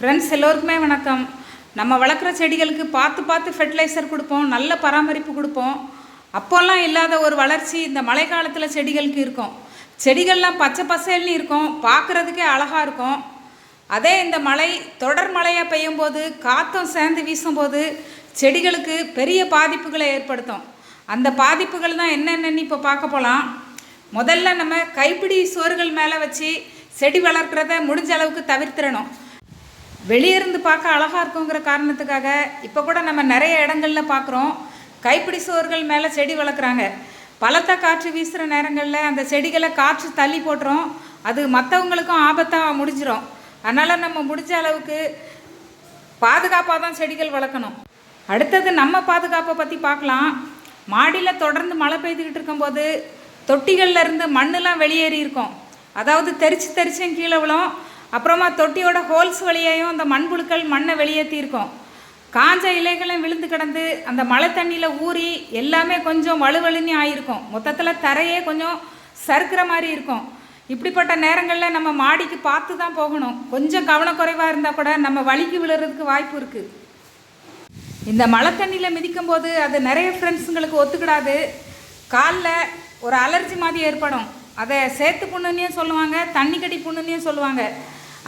Friends எல்லோருக்குமே வணக்கம். நம்ம வளர்க்குற செடிகளுக்கு பார்த்து பார்த்து ஃபெர்டிலைசர் கொடுப்போம் நல்ல பராமரிப்பு கொடுப்போம். அப்போல்லாம் இல்லாத ஒரு வளர்ச்சி இந்த மழை காலத்தில் செடிகளுக்கு இருக்கும். செடிகள்லாம் பச்சை பசேல்னு இருக்கும் பார்க்குறதுக்கே அழகாக இருக்கும். அதே இந்த மழை தொடர் மழையாக பெய்யும் போது காற்றும் சேர்ந்து வீசும்போது செடிகளுக்கு பெரிய பாதிப்புகளை ஏற்படுத்தும். அந்த பாதிப்புகள் தான் என்னென்னு இப்போ பார்க்க போகலாம் முதல்ல நம்ம கைப்பிடி சுவர்கள் மேலே வச்சு செடி வளர்க்குறத முடிஞ்ச அளவுக்கு தவிர்த்திடணும். வெளியே இருந்து பார்க்க அழகாக இருக்குங்கிற காரணத்துக்காக இப்போ கூட நம்ம நிறைய இடங்கள்ல பார்க்குறோம் கைப்பிடி சுவர்கள் மேலே செடி வளர்க்குறாங்க. பலத்த காற்று வீசுகிற நேரங்களில் அந்த செடிகளை காற்று தள்ளி போட்டுரும். அது மற்றவங்களுக்கும் ஆபத்தாக முடிஞ்சிடும் அதனால் நம்ம முடிஞ்ச அளவுக்கு பாதுகாப்பாக தான் செடிகள் வளர்க்கணும். அடுத்தது நம்ம பாதுகாப்பை பற்றி பார்க்கலாம். மாடியில் தொடர்ந்து மழை பெய்துக்கிட்டு இருக்கும்போது தொட்டிகள்ல இருந்து மண்ணெலாம் வெளியேறி இருக்கும். அதாவது தெரிச்சு தெரிச்சும் கீழே விழும். அப்புறமா தொட்டியோட ஹோல்ஸ் வழியாயும் அந்த மண்புழுக்கள் மண்ணை வெளியேற்றிருக்கோம் காஞ்ச இலைகளும் விழுந்து கிடந்து அந்த மழை தண்ணியில் ஊறி எல்லாமே கொஞ்சம் வலுவலுன்னு ஆயிருக்கும். மொத்தத்தில் தரையே கொஞ்சம் சறுக்கிற மாதிரி இருக்கும். இப்படிப்பட்ட நேரங்களில் நம்ம மாடிக்கு பார்த்து தான் போகணும். கொஞ்சம் கவனக்குறைவாக இருந்தால் கூட நம்ம வலிக்கு விழுறதுக்கு வாய்ப்பு இருக்குது இந்த மழை தண்ணியில் மிதிக்கும் போது அது நிறைய ஃப்ரெண்ட்ஸுங்களுக்கு ஒத்துக்கிடாது. காலில் ஒரு அலர்ஜி மாதிரி ஏற்படும். அதை சேர்த்து புண்ணுன்னே சொல்லுவாங்க தண்ணி கட்டி புண்ணுன்னே சொல்லுவாங்க.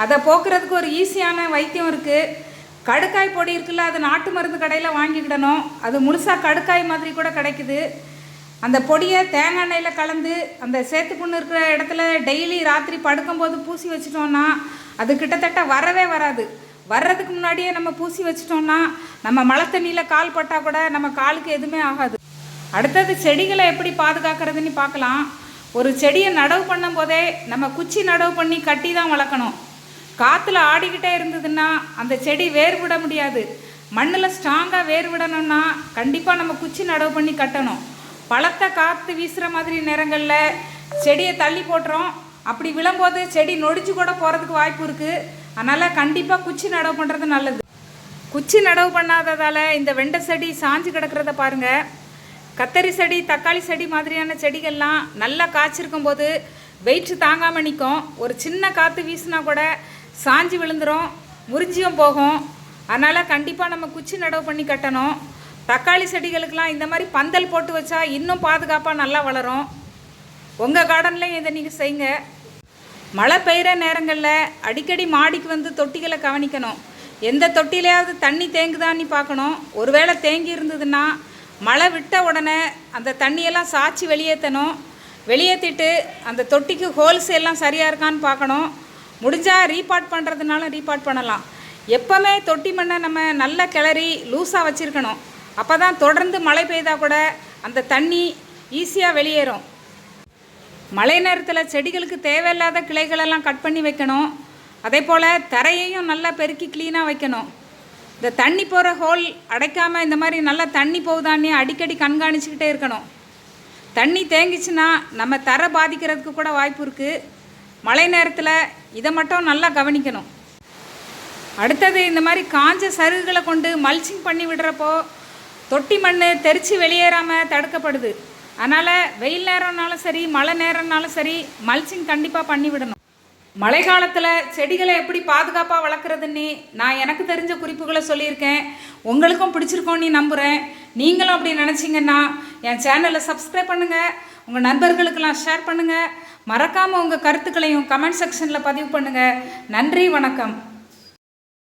அதை போக்குறதுக்கு ஒரு ஈஸியான வைத்தியம் இருக்குது கடுக்காய் பொடி இருக்குல்ல அது நாட்டு மருந்து கடையில் வாங்கிக்கிடணும். அது முழுசாக கடுக்காய் மாதிரி கூட கிடைக்குது. அந்த பொடியை தேங்காய் எண்ணெயில் கலந்து அந்த சேத்து புண்ணு இருக்கிற இடத்துல டெய்லி ராத்திரி படுக்கும்போது பூசி வச்சிட்டோம்னா அது கிட்டத்தட்ட வரவே வராது. வர்றதுக்கு முன்னாடியே நம்ம பூசி வச்சிட்டோம்னா நம்ம மழை தண்ணியில் கால் பட்டால் கூட நம்ம காலுக்கு எதுவுமே ஆகாது. அடுத்தது செடிகளை எப்படி பாதுகாக்கிறதுன்னு பார்க்கலாம். ஒரு செடியை நடவு பண்ணும் போதே நம்ம குச்சி நடவு பண்ணி கட்டி தான் வளர்க்கணும். காற்றுல ஆடிக்கிட்டே இருந்ததுன்னா அந்த செடி வேர் விட முடியாது. மண்ணில் ஸ்ட்ராங்காக வேர் விடணும்னா கண்டிப்பாக நம்ம குச்சி நடவு பண்ணி கட்டணும். பழத்தை காற்று வீசுகிற மாதிரி நேரங்களில் செடியை தள்ளி போட்டுரும் அப்படி விழும்போது செடி நொடிச்சு கூட போகிறதுக்கு வாய்ப்பு இருக்குது அதனால் கண்டிப்பாக குச்சி நடவு பண்ணுறது நல்லது. குச்சி நடவு பண்ணாததால் இந்த வெண்டை செடி சாஞ்சு கிடக்கிறத பாருங்கள் கத்தரி செடி தக்காளி செடி மாதிரியான செடிகள்லாம் நல்லா காய்ச்சிருக்கும் போது வெயிட் தாங்காமல் நிற்கும் ஒரு சின்ன காற்று வீசினா கூட சாஞ்சு விழுந்துரும் முறிஞ்சியும் போகும். அதனால் கண்டிப்பாக நம்ம குச்சி நடவு பண்ணி கட்டணும். தக்காளி செடிகளுக்கெலாம் இந்த மாதிரி பந்தல் போட்டு வச்சா இன்னும் பாதுகாப்பாக நல்லா வளரும். உங்கள் கார்டன்லேயும் இதை நீங்கள் செய்யுங்க. மழை பெய்கிற நேரங்களில் அடிக்கடி மாடிக்கு வந்து தொட்டிகளை கவனிக்கணும். எந்த தொட்டிலையாவது தண்ணி தேங்குதான்னு பார்க்கணும். ஒருவேளை தேங்கி இருந்ததுன்னா மழை விட்ட உடனே அந்த தண்ணியெல்லாம் சாய்ச்சி வெளியேற்றணும் வெளியேற்றிட்டு அந்த தொட்டிக்கு ஹோல்ஸ் எல்லாம் சரியாக இருக்கான்னு பார்க்கணும். முடிஞ்சால் ரீபாட் பண்ணுறதுனால ரீபாட் பண்ணலாம். எப்போவுமே தொட்டி மண்ணை நம்ம நல்லா கிளறி லூஸாக வச்சுருக்கணும். அப்போ தான் தொடர்ந்து மழை பெய்தா கூட அந்த தண்ணி ஈஸியாக வெளியேறும். மழை நேரத்தில் செடிகளுக்கு தேவையில்லாத கிளைகளெல்லாம் கட் பண்ணி வைக்கணும். அதே போல் தரையையும் நல்லா பெருக்கி க்ளீனாக வைக்கணும். இந்த தண்ணி போகிற ஹோல் அடைக்காமல் இந்த மாதிரி நல்லா தண்ணி போகுதான்னு அடிக்கடி கண்காணிச்சுக்கிட்டே இருக்கணும். தண்ணி தேங்கிச்சுன்னா நம்ம தரை பாதிக்கிறதுக்கு கூட வாய்ப்பு இருக்குது மழை நேரத்தில் இதை மட்டும் நல்லா கவனிக்கணும். அடுத்தது இந்த மாதிரி காஞ்ச சருகுகளை கொண்டு மல்ச்சிங் பண்ணி விடுறப்போ தொட்டி மண் தெரித்து வெளியேறாமல் தடுக்கப்படுது. அதனால் வெயில் நேரம்னாலும் சரி மழை நேரம்னாலும் சரி மல்ச்சிங் கண்டிப்பாக பண்ணி விடணும். மழை காலத்தில் செடிகளை எப்படி பாதுகாப்பாக வளர்க்குறதுன்னு நான் எனக்கு தெரிஞ்ச குறிப்புகளை சொல்லியிருக்கேன். உங்களுக்கும் பிடிச்சிருக்கோன்னு நம்புகிறேன் நீங்களும் அப்படி நினச்சிங்கன்னா என் சேனலை சப்ஸ்கிரைப் பண்ணுங்கள் உங்கள் நண்பர்களுக்கெல்லாம் ஷேர் பண்ணுங்கள் மறக்காமல் உங்கள் கருத்துக்களையும் கமெண்ட் செக்ஷனில் பதிவு பண்ணுங்கள் நன்றி வணக்கம்.